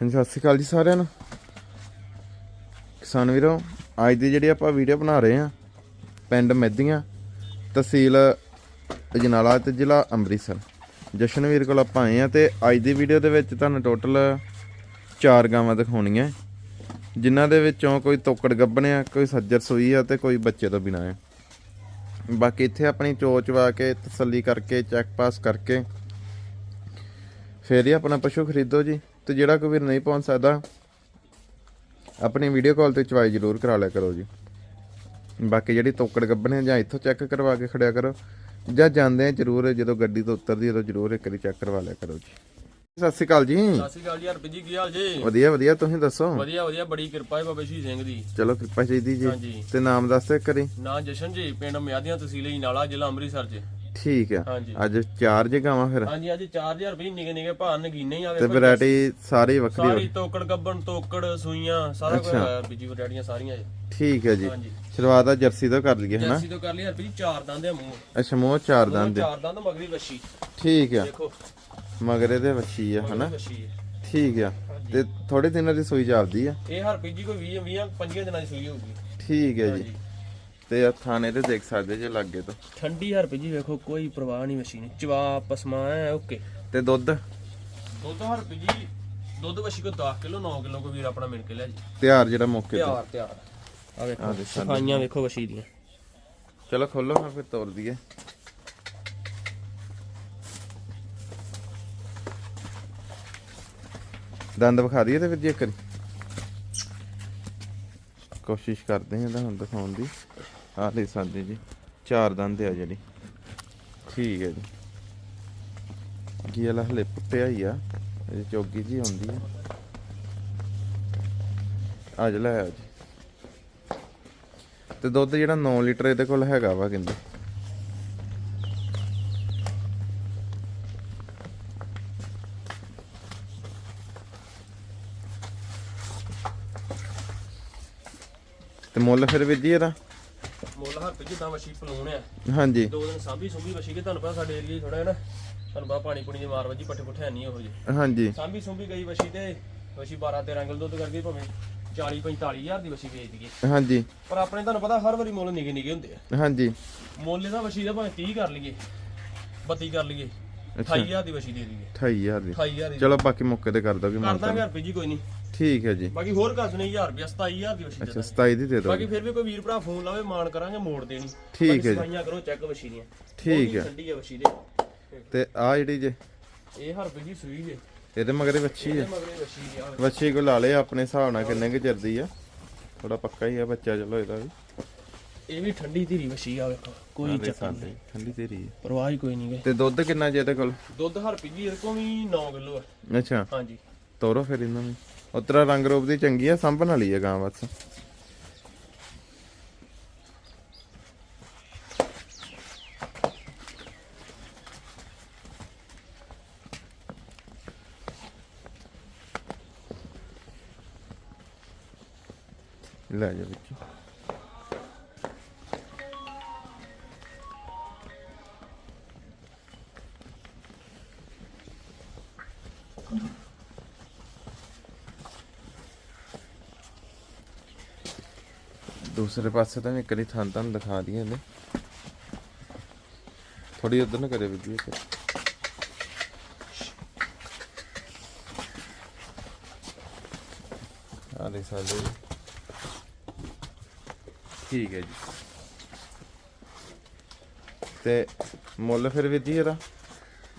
ਹਾਂਜੀ, ਸਤਿ ਸ਼੍ਰੀ ਅਕਾਲ ਜੀ ਸਾਰਿਆਂ ਨੂੰ। ਕਿਸਾਨ ਵੀਰੋ, ਅੱਜ ਦੀ ਜਿਹੜੀ ਆਪਾਂ ਵੀਡੀਓ ਬਣਾ ਰਹੇ ਆ ਪਿੰਡ ਮੈਦੀਆਂ ਤਹਿਸੀਲ ਅਜਨਾਲਾ ਤੇ ਜ਼ਿਲ੍ਹਾ ਅੰਮ੍ਰਿਤਸਰ। ਜਸ਼ਨਵੀਰ ਕੋਲ ਆਪਾਂ ਆਏ ਆ ਤੇ ਅੱਜ ਦੀ ਵੀਡੀਓ ਦੇ ਵਿੱਚ ਤੁਹਾਨੂੰ ਟੋਟਲ ਚਾਰ ਗਾਵਾਂ ਦਿਖਾਉਣੀਆਂ। ਜਿਨ੍ਹਾਂ ਦੇ ਵਿੱਚੋਂ ਕੋਈ ਤੋਕੜ ਗੱਬਣਿਆ ਕੋਈ ਸੱਜਰ ਸੂਈ ਆ ਤੇ ਕੋਈ ਬੱਚੇ ਤੋਂ ਬਿਨਾਂ ਆ। ਬਾਕੀ ਇੱਥੇ ਆਪਣੀ ਚੋਚ ਵਾ ਕੇ, ਤਸੱਲੀ ਕਰਕੇ ਚੈੱਕ ਪਾਸ ਕਰਕੇ ਫੇਰ ਹੀ ਆਪਣਾ ਪਸ਼ੂ ਖਰੀਦੋ ਜੀ। ਤੇ ਜਿਹੜਾ ਕੋਈ ਵੀਰ ਨਹੀਂ ਪਹੁੰਚ ਸਕਦਾ ਆਪਣੀ ਵੀਡੀਓ ਕਾਲ ਤੇ ਚਵਾਈ ਜ਼ਰੂਰ ਕਰਾ ਲਿਆ ਕਰੋ ਜੀ। ਬਾਕੀ ਜਿਹੜੀ ਤੋਕੜ ਗੱਬਣੇ ਜਾਂ ਇੱਥੋਂ ਚੈੱਕ ਕਰਵਾ ਕੇ ਖੜਿਆ ਕਰੋ ਜਾਂ ਜਾਂਦੇ ਆ ਜ਼ਰੂਰ ਜਦੋਂ ਗੱਡੀ ਤੋਂ ਉਤਰਦੀ ਉਦੋਂ ਜ਼ਰੂਰ ਇੱਕ ਵਾਰੀ ਚੈੱਕ ਕਰਵਾ ਲਿਆ ਕਰੋ ਜੀ। ਸਤਿ ਸ਼੍ਰੀ ਅਕਾਲ ਜੀ। ਸਤਿ ਸ਼੍ਰੀ ਅਕਾਲ ਜੀ ਹਰਪ੍ਰੀਤ ਜੀ ਕੀ ਹਾਲ ਜੀ? ਵਧੀਆ ਵਧੀਆ ਤੁਸੀਂ ਦੱਸੋ? ਵਧੀਆ ਵਧੀਆ ਬੜੀ ਕਿਰਪਾ ਹੈ ਬਾਬਾ ਸ਼ਹੀਦ ਸਿੰਘ ਦੀ। ਚਲੋ ਕਿਰਪਾ ਚਾਹੀਦੀ ਜੀ। ਤੇ ਨਾਮ ਦੱਸ ਦਿਓ ਕਰੀ ਨਾਂ ਜਸ਼ਨ ਜੀ ਪਿੰਡ ਮਿਆਦੀਆਂ ਤਹਿਸੀਲ ਨਾਲਾ ਜ਼ਿਲ੍ਹਾ ਅੰਮ੍ਰਿਤਸਰ ਚ ਠੀਕ ਆ। ਹਾਂਜੀ। ਅੱਜ ਚਾਰ ਜੇ ਗਾਵਾਂ ਫਿਰ। ਹਾਂਜੀ ਅੱਜ 4000 ਰੁਪਏ ਨਿਗੇ ਨਿਗੇ ਭਾਅ ਨਗੀਨੇ ਹੀ ਆ ਤੇ ਵੇਖੋ ਵੈਰਾਈਟੀ ਸਾਰੀ ਵੱਖਰੀ ਸਾਰੀ ਤੋਕੜ ਗੱਬਣ ਤੋਕੜ ਸੂਈਆਂ ਸਾਰਾ ਕੁਝ ਆਇਆ ਬੀਜੀ ਵਰਾਈਟੀਆਂ ਸਾਰੀਆਂ ਜੀ ਠੀਕ ਹੈ ਜੀ। ਸ਼ੁਰੂਆਤ ਆ ਜਰਸੀ ਤੋਂ ਕਰ ਲਈਏ ਹਨਾ? ਜੈਸੀ ਤੋਂ ਕਰ ਲਈ ਹਰਪ੍ਰੀਤ ਜੀ ਚਾਰ ਦੰਦ ਮੂੰਹ। ਅੱਛਾ ਮੂੰਹ ਚਾਰ ਦੰਦ ਦੇ। ਚਾਰ ਦੰਦ ਮਗਰੀ ਵੱਛੀ। ਠੀਕ ਆ। ਦੇਖੋ। ਮਗਰ ਇਹਦੇ ਵੱਛੀ ਆ ਹਨਾ? ਠੀਕ ਆ। ਤੇ ਥੋੜੇ ਦਿਨਾਂ ਦੀ ਸੂਈ ਜਾਪਦੀ ਆ? ਇਹ ਹਰਪ੍ਰੀਤ ਜੀ ਕੋਈ 20 20 25 ਦਿਨਾਂ ਦੀ ਸੂਈ ਹੋਊਗੀ। ਠੀਕ ਹੈ ਜੀ। ਤੇ ਆ ਥਾਣੇ ਤੇ ਦੇਖ ਸਕਦੇ ਜੇ ਲੱਗੇ ਤੋਂ। ਠੰਡੀ ਹਰਪ੍ਰੀਤ ਜੀ ਵੇਖੋ ਕੋਈ ਪ੍ਰਵਾਹ ਨਹੀਂ ਵੱਛੀ ਨੇ ਚਵਾ ਪਸਮਾ ਹੈ ਓਕੇ। ਤੇ ਦੁੱਧ? ਦੁੱਧ ਹਰਪ੍ਰੀਤ ਜੀ। ਦੁੱਧ ਵੱਛੀ ਕੋ 10 ਕਿਲੋ 9 ਕਿਲੋ ਕੋ ਵੀਰ ਆਪਣਾ ਮਿਲ ਕੇ ਲਿਆ ਜੀ ਤਿਆਰ ਜਿਹੜਾ ਮੌਕੇ ਤੇ। ਤਿਆਰ ਤਿਆਰ। ਆ ਵੇਖੋ ਸਫਾਈਆਂ ਵੇਖੋ ਵਸ਼ੀ ਦੀਆਂ। ਚਲੋ ਖੋਲੋ ਹਾਂ ਫਿਰ ਤੋਰ ਦਈਏ। ਦੰਦ ਵਿਖਾ ਦਈਏ ਤੇ ਫਿਰ ਜੀ ਇੱਕ ਵਾਰੀ। ਕੋਸ਼ਿਸ਼ ਕਰਦੇ ਹਾਂ ਤਾਂ ਹੁਣ ਦਿਖਾਉਣ ਦੀ। ਆ ਲੈ ਸਕਦੇ ਜੀ ਚਾਰ ਦੰਦ ਆ ਜਿਹੜੀ। ਠੀਕ ਹੈ ਜੀ। ਕੀ ਵਾਲਾ ਹਲੇ ਪੁੱਟਿਆ ਹੀ ਆ ਇਹ ਚੋਗੀ ਜੀ ਹੁੰਦੀ ਆ। ਅੱਜ ਲੈ ਆ ਜੀ। ਤੇ ਦੁੱਧ ਜਿਹੜਾ 9 ਲੀਟਰ ਇਹਦੇ ਕੋਲ ਹੈਗਾ ਵਾ ਕਹਿੰਦੇ ਤੇ ਮੁੱਲ ਫਿਰ ਵੀ ਜੀ ਇਹਦਾ? ਮੁੱਲ ਹਰਪ੍ਰੀਤ ਜੀ ਤਾਂ ਵਸ਼ੀ ਪਲੂਣ ਆ। ਹਾਂਜੀ। ਦੋ ਦਿਨ ਸਾਂਭੀ ਸੁੰਭੀ ਵਸ਼ੀ ਕੇ ਤੁਹਾਨੂੰ ਪਤਾ ਸਾਡੇ ਏਰੀਆ ਥੋੜਾ ਹੈ ਨਾ ਤੁਹਾਨੂੰ ਪਤਾ ਪਾਣੀ ਪੁਣੀ ਦੀ ਮਾਰ ਵੱਜੀ ਪੱਠੇ ਪੁੱਠੇ ਨਹੀਂ ਉਹੋ ਜੇ ਹਾਂਜੀ। ਸਾਂਭੀ ਸੁੰਭੀ ਗਈ ਵਸ਼ੀ ਤੇ ਵਸ਼ੀ 12 13 ਕਿਲੋ ਦੁੱਧ ਕਰਕੇ ਭਾਵੇਂ 40 45 ਹਜ਼ਾਰ ਦੀ ਵਸ਼ੀ ਵੇਚ ਦਈਏ। ਹਾਂਜੀ। ਪਰ ਆਪਣੇ ਤੁਹਾਨੂੰ ਪਤਾ ਹਰ ਵਾਰੀ ਮੁੱਲ ਨਿਗੇ ਨਿਗੇ ਹੁੰਦੇ ਆ। ਹਾਂਜੀ। ਮੁੱਲ ਇਹਦਾ ਵਸ਼ੀ ਦਾ ਭਾਵੇਂ 30 ਕਰ ਲਈਏ 32 ਕਰ ਲਈਏ 28000 ਦੀ ਵਸ਼ੀ ਦੇ ਦਈਏ। 28000 ਦੀ। 28000 ਦੀ। ਚਲੋ ਬਾਕੀ ਮੌਕੇ ਤੇ ਕਰ ਦੋਗੇ ਮਾਨਤਾ ਦਾਂਗੇ ਹਰਪ੍ਰੀਤ ਜੀ ਕੋਈ ਨਹੀਂ। ਠੀਕ ਹੈ ਜੀ। ਬਾਕੀ ਹੋਰ ਘੱਟ ਨਹੀਂ 1000 ਰੁਪਿਆ 27000 ਦੀ ਵਸ਼ੀ ਦੇ ਅੱਛਾ 27 ਦੀ ਦੇ ਦੋ ਬਾਕੀ ਫਿਰ ਵੀ ਕੋਈ ਵੀਰ ਭਰਾ ਫੋਨ ਲਾਵੇ ਮਾਨ ਕਰਾਂਗੇ ਮੋੜ ਦੇਣੀ। ਠੀਕ ਹੈ ਜੀ। ਸਫਾਈਆਂ ਕਰੋ ਚੈੱਕ ਵਸ਼ੀ ਦੀਆਂ ਠੀਕ ਹੈ। ਠੰਡੀ ਹੈ ਵਸ਼ੀ ਦੇ ਤੇ ਆ ਜਿਹੜੀ ਜੇ ਇਹ ਹਰਪ੍ਰੀਤ ਜੀ ਸੂਈ ਜੇ। ਇਹਦੇ ਮਗਰੇ ਵੱਛੀ ਹੈ ਵੱਛੀ ਕੋ ਲਾ ਲੇ ਆਪਣੇ ਹਿਸਾਬ ਨਾਲ ਕਿੰਨੇ ਕੁ ਚਿਰਦੀ ਆ। ਥੋੜਾ ਪੱਕਾ ਹੀ ਆ ਬੱਚਾ ਚਲੋ ਇਹਦਾ ਵੀ। ਇਹ ਵੀ ਠੰਡੀ ਧੀਰੀ ਵਸ਼ੀ ਆ ਵੇਖੋ। ਕੋਈ ਚੱਕਰ ਨਹੀਂ। ਠੰਡੀ ਤੇਰੀ ਹੈ ਪਰਵਾਹ ਹੀ ਕੋਈ ਨਹੀਂ ਤੇ ਦੁੱਧ ਕਿੰਨਾ ਜੇ ਇਹਦੇ ਕੋਲ? ਦੁੱਧ ਹਰਪ੍ਰੀਤ ਜੀ ਇਹਦੇ ਕੋਲ ਵੀ 9 ਕਿਲੋ ਆ। ਅੱਛਾ। ਹਾਂਜੀ। ਤੋਰੋ ਫਿਰ ਇਹਨਾਂ ਨੂੰ। ਉਤਰਾ ਰੰਗ ਰੂਪ ਦੀ ਚੰਗੀ ਆ ਸੰਭਣ ਵਾਲੀ ਆ ਗਾਂ ਬਸ। ਲੈ ਜਾ ਵਿੱਚ। ਦੂਸਰੇ ਪਾਸੇ ਤਾਂ ਮੈਂ ਇੱਕ ਵਾਰੀ ਥਾਂ ਤੁਹਾਨੂੰ ਦਿਖਾ ਦਈਏ ਇਹਨੇ। ਥੋੜੀ ਉਧਰ ਨਾ ਕਰੇ ਵੀਡੀਓ ਤੇ ਆ ਦੇ ਸਾਡੇ ਠੀਕ ਹੈ ਜੀ। ਤੇ ਮੁੱਲ ਫਿਰ ਵੀ ਜੀ ਇਹਦਾ?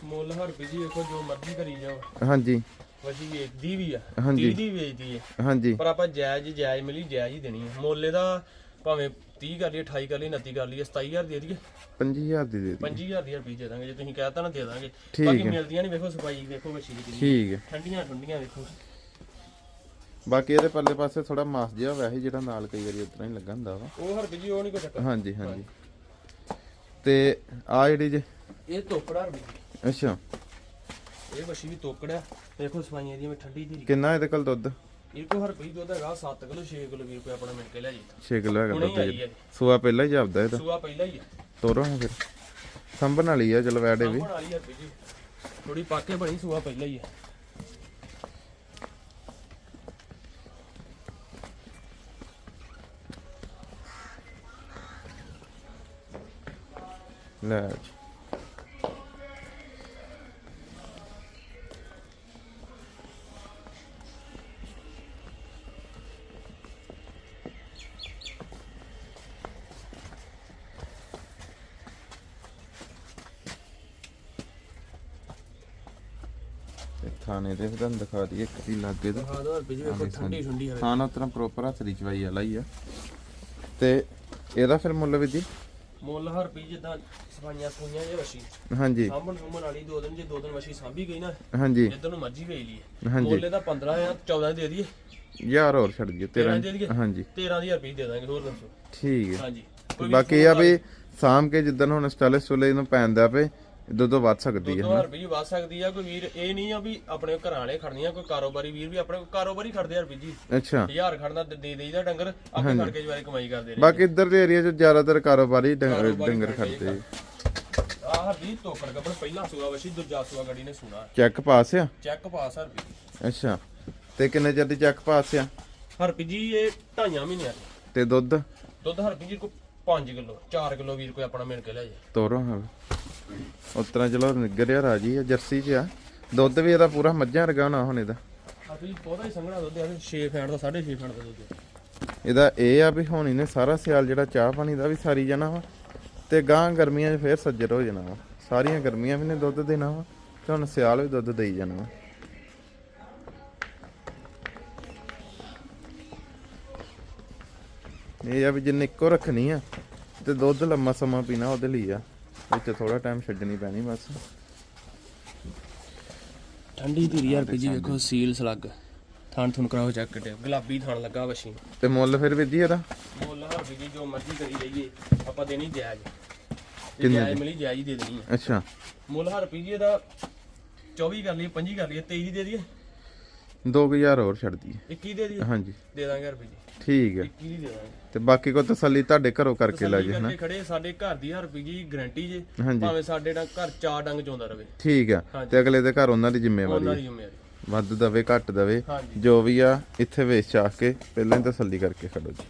ਮੁੱਲ ਹਰਪ੍ਰੀਤ ਜੀ ਵੇਖੋ ਜੋ ਮਰਜ਼ੀ ਕਰੀ ਜਾਓ। ਹਾਂਜੀ। ਵਸ਼ੀ ਵੇਚਦੀ ਵੀ ਆ। ਹਾਂਜੀ। 30 ਦੀ ਵੇਚਦੀ ਹੈ ਹਾਂਜੀ। ਪਰ ਆਪਾਂ ਜਾਇਜ਼ ਜਾਇਜ਼ ਮਿਲੀ ਜਾਇਜ਼ ਹੀ ਦੇਣੀ ਹੈ ਮੁੱਲ ਇਹਦਾ ਭਾਵੇਂ 30 ਕਰ ਲਈਏ 28 ਕਰ ਲਈਏ 29 ਕਰ ਲਈਏ 27000 ਦੇ ਦਈਏ। 5000 ਦੀ ਦੇ ਦਿਓ। 25000 ਦੀ ਰੁਪਏ ਦੇ ਦਾਂਗੇ। ਜੇ ਤੁਸੀਂ ਕਹਿਤਾ ਨਾ ਦੇ ਦਾਂਗੇ। ਠੀਕ ਬਾਕੀ ਹੈ। ਮਿਲਦੀਆਂ ਨਹੀਂ ਵੇਖੋ ਸਫ਼ਾਈ ਵੇਖੋ ਵਸ਼ੀ ਦੀ ਕਿੰਨੀ। ਠੀਕ ਹੈ। ਠੰਡੀਆਂ ਠੰਡੀਆਂ ਵੇਖੋ। ਬਾਕੀ ਇਹਦੇ ਪਰਲੇ ਪਾਸੇ ਥੋੜਾ ਮਾਸ ਜਿਹਾ ਵੈਸੇ ਜਿਹੜਾ ਨਾਲ ਕਈ ਵਾਰੀ ਉਤਰਾ ਹੀ ਲੱਗਾ ਹੁੰਦਾ ਵਾ। ਉਹ ਹਰਪ੍ਰੀਤ ਜੀ ਉਹ ਨਹੀਂ ਕੋਈ ਚੱਕਰ। ਹਾਂਜੀ ਹਾਂਜੀ। ਤੇ ਆ ਜਿਹੜੀ ਜੇ ਇਹ ਤੋਕੜਾ ਹਰਪ੍ਰੀਤ ਅੱਛਾ। ਇਹ ਵੱਛੀ ਵੀ ਤੋਕੜਿਆ ਦੇਖੋ ਸਫਾਈਆਂ ਦੀ ਮੈਂ ਠੰਡੀ ਦੀ ਕਿੰਨਾ ਇਹਦੇ ਕੋਲ ਦੁੱਧ? ਇਹ ਕੋ ਹਰ ਪਈ ਦੁੱਧ ਹੈਗਾ 7 ਕਿਲੋ 6 ਕਿਲੋ ਵੀਰ ਕੋਈ ਆਪਣਾ ਮਿਲ ਕੇ ਲੈ ਜੀ 6 ਕਿਲੋ ਹੈਗਾ ਦੁੱਧ ਜੀ। ਸੂਆ ਪਹਿਲਾਂ ਹੀ ਆਪਦਾ ਇਹਦਾ। ਸੂਆ ਪਹਿਲਾਂ ਹੀ ਆ ਤੋਰੋ ਹਾਂ ਫਿਰ। ਸੰਭਣ ਵਾਲੀ ਆ ਚਲੋ ਐਡੇ ਵੀ। ਥੋੜੀ ਪਾਕੇ ਬਣੀ ਸੂਆ ਪਹਿਲਾਂ ਹੀ ਆ ਲੈ ਤੇ ਥਾਣੇ ਦੇ ਵੀ ਤੁਹਾਨੂੰ ਦਿਖਾ ਦਈਏ ਵੀ ਲੱਗੇ ਹਾਂ ਦੋ ਰੁਪਏ ਜੀ ਵੇਖੋ ਠੰਡੀ ਠੰਡੀ ਹਵੇ ਥਾਣਾ ਉਤਰਾ ਪ੍ਰੋਪਰ ਹੱਥ ਦੀ ਚਵਾਈ ਵਾਲਾ ਹੀ ਆ। ਤੇ ਇਹਦਾ ਫਿਰ ਮੁੱਲ ਵੀ ਜੀ? ਮੁੱਲ ਹਰ ਰੁਪਏ ਜਿੱਦਾਂ ਸਫਾਈਆਂ ਸਫੂਈਆਂ ਜੇ ਵਸ਼ੀ ਹਾਂਜੀ। ਸਾਂਭਣ ਸੁੰਭਣ ਵਾਲੀ ਦੋ ਦਿਨ ਜੇ ਦੋ ਦਿਨ ਵਸ਼ੀ ਸਾਂਭੀ ਗਈ ਨਾ ਹਾਂਜੀ। ਜਿੱਦਾਂ ਨੂੰ ਮਰਜ਼ੀ ਵੇਚ ਲਈਏ। ਹਾਂਜੀ। ਮੁੱਲ ਇਹਦਾ 15 ਆ 14 ਦੇ ਦਈਏ। ਯਾਰ ਹੋਰ ਛੱਡ ਦਿਓ 13 13 ਦੇ ਦਈਏ। ਹਾਂਜੀ। 13000 ਰੁਪਏ ਦੇ ਦਾਂਗੇ ਹੋਰ ਦੱਸੋ। ਠੀਕ ਹੈ। ਹਾਂਜੀ। ਬਾਕੀ ਆ ਵੀ ਸਾਮ ਕੇ ਜਿੱਦਣ ਹੁਣ ਸਟੈਲਿਸ ਵਾਲੇ ਨੂੰ ਪੈਂਦਾ ਪਏ ਤੋਂ ਵੱਧ ਸਕਦੀ ਹੈ 2000 ਰੁਪਏ ਵੱਧ ਸਕਦੀ ਆ ਕੋਈ ਵੀਰ ਇਹ ਨਹੀਂ ਆ ਵੀ ਆਪਣੇ ਘਰਾਂ ਵਾਲੇ ਖੜਨੀਆਂ ਕੋਈ ਕਾਰੋਬਾਰੀ ਵੀਰ ਵੀ ਆਪਣੇ ਕਾਰੋਬਾਰੀ ਖੜਦੇ ਆ ਰੁਪਏ ਜੀ। ਅੱਛਾ। 1000 ਖੜਨਾ ਦੇ ਦੇ ਦੇਈਦਾ ਡੰਗਰ ਆਪੇ ਖੜ ਕੇ ਜਵਾਰੇ ਕਮਾਈ ਕਰਦੇ ਨੇ। ਬਾਕੀ ਇੱਧਰ ਦੇ ਏਰੀਆ 'ਚ ਜ਼ਿਆਦਾਤਰ ਕਾਰੋਬਾਰੀ ਡੰਗਰ ਖੜਦੇ ਆਹ ਹਰਦੀ ਟੋਕਰ ਗੱਬੜ ਪਹਿਲਾ ਸੂਆ ਵਸ਼ੀ ਦੂਜਾ ਸੂਆ ਗੜੀ ਨੇ ਸੁਣਾ। ਚੈੱਕ ਪਾਸ ਆ? ਚੈੱਕ ਪਾਸ ਹਰ ਰੁਪਏ ਅੱਛਾ। ਤੇ ਕਿੰਨੇ ਚਿਰ ਦੀ ਚੈੱਕ ਪਾਸ ਆ? ਹਰ ਜੀ ਇਹ ਢਾਈਆਂ ਮਹੀਨਿਆਂ ਦੀ। ਤੇ ਦੁੱਧ? ਦੁੱਧ ਹਰ ਜੀ ਕੋ 5 ਕਿਲੋ 4 ਕਿਲੋ ਵੀਰ ਕੋਈ ਆਪਣਾ ਮਿਲ ਕੇ ਲੈ ਜਾਏ। ਤੋਰੋ ਹਾਂ। ਉਤਰਾ ਚਲੋ ਨਿਗਰਿਆ ਰਾਜੀ ਆ ਜਰਸੀ 'ਚ ਆ। ਦੁੱਧ ਵੀ ਇਹਦਾ ਪੂਰਾ ਮੱਝਾਂ ਵਰਗਾ ਹੋਣਾ ਹੁਣ ਇਹਦਾ। ਹਰ ਜੀ ਬਹੁਤਾ ਹੀ ਸੰਘਣਾ ਦੁੱਧ ਆ 6 ਫੈਂਟ ਦਾ 6.5 ਫੈਂਟ ਦਾ ਦੁੱਧ ਇਹਦਾ ਇਹ ਆ ਵੀ ਹੁਣ ਇਹਨੇ ਸਾਰਾ ਸਿਆਲ ਜਿਹੜਾ ਚਾਹ ਪਾਣੀ ਦਾ ਵੀ ਸਾਰੀ ਜਾਣਾ ਵਾ ਤੇ ਗਾਂ ਗਰਮੀਆਂ 'ਚ ਫੇਰ ਸੱਜਰ ਹੋ ਜਾਣਾ ਵਾ। ਸਾਰੀਆਂ ਗਰਮੀਆਂ ਵੀ ਨੇ ਦੁੱਧ ਦੇਣਾ ਵਾ ਤੇ ਹੁਣ ਸਿਆਲ ਵੀ ਦੁੱਧ ਦੇਈ ਜਾਣਾ ਵਾ। ਇਹ ਆ ਵੀ ਜਿੰਨੇ ਇੱਕੋ ਰੱਖਣੀ ਆ ਤੇ ਦੁੱਧ ਲੰਮਾ ਸਮਾਂ ਪੀਣਾ ਉਹਦੇ ਲਈ ਆ। ਵਿੱਚ ਥੋੜਾ ਟਾਈਮ ਛੱਡਣੀ ਪੈਣੀ ਬਸ। ਠੰਡੀ ਧੀਰੀ ਹਰ ਜੀ ਵੇਖੋ ਸੀਲ ਸਲੱਗ ਥਣ ਥਣ ਕਰਾਓ ਚੈੱਕ ਕਟੇ ਗੁਲਾਬੀ ਥਣ ਲੱਗਾ ਵਸ਼ੀ ਤੇ ਮੁੱਲ ਫਿਰ ਵੀ ਜੀ ਇਹਦਾ? ਮੁੱਲ ਹਰ ਜੀ ਜੋ ਮਰਜ਼ੀ ਕਰੀ ਜਾਈਏ। ਆਪਾਂ ਦੇਣੀ ਜਾਇਜ਼। ਜੇ ਜਾਇਜ਼ ਮਿਲੀ ਜਾਇਜ਼ ਹੀ ਦੇ ਦੇਣੀ ਅੱਛਾ। ਮੁੱਲ ਹਰ ਜੀ ਇਹਦਾ 24 ਕਰ ਲਈਏ 25 ਕਰ ਲਈਏ 23 ਦੀ ਦੇ ਦਈਏ। 2000 ਹੋਰ ਛੱਡ ਦਈਏ 21 ਦੇ ਦਈਏ ਹਾਂਜੀ। ਦੇ ਦਾਂਗੇ ਜੀ। ਠੀਕ ਹੈ। 21 ਦੀ ਦੇ ਦਾਂਗੇ। ਤੇ ਬਾਕੀ ਕੋ ਤਸੱਲੀ ਤੁਹਾਡੇ ਘਰੋਂ ਕਰਕੇ ਲੈ ਜੇ ਹਨਾ? ਖੜੇ ਸਾਡੇ ਘਰ ਦੀ ਹਰ ਜੀ ਗਰੰਟੀ ਜੇ। ਭਾਵੇਂ ਸਾਡੇ ਨਾਲ ਘਰ ਚਾਰ ਡੰਗ ਚੋਂਦਾ ਰਵੇ। ਠੀਕ ਆ। ਤੇ ਅਗਲੇ ਦੇ ਘਰ ਉਹਨਾਂ ਦੀ ਜ਼ਿੰਮੇਵਾਰੀ ਉਹਨਾਂ। ਦੀ ਜ਼ਿੰਮੇਵਾਰੀ ਵੱਧ ਦਵੇ ਘੱਟ ਦਵੇ ਜੋ ਵੀ ਆ ਇੱਥੇ ਵੇਚ ਚਾਹ ਕੇ ਪਹਿਲਾਂ ਹੀ ਤਸੱਲੀ ਕਰਕੇ ਖੜੋ ਜੀ।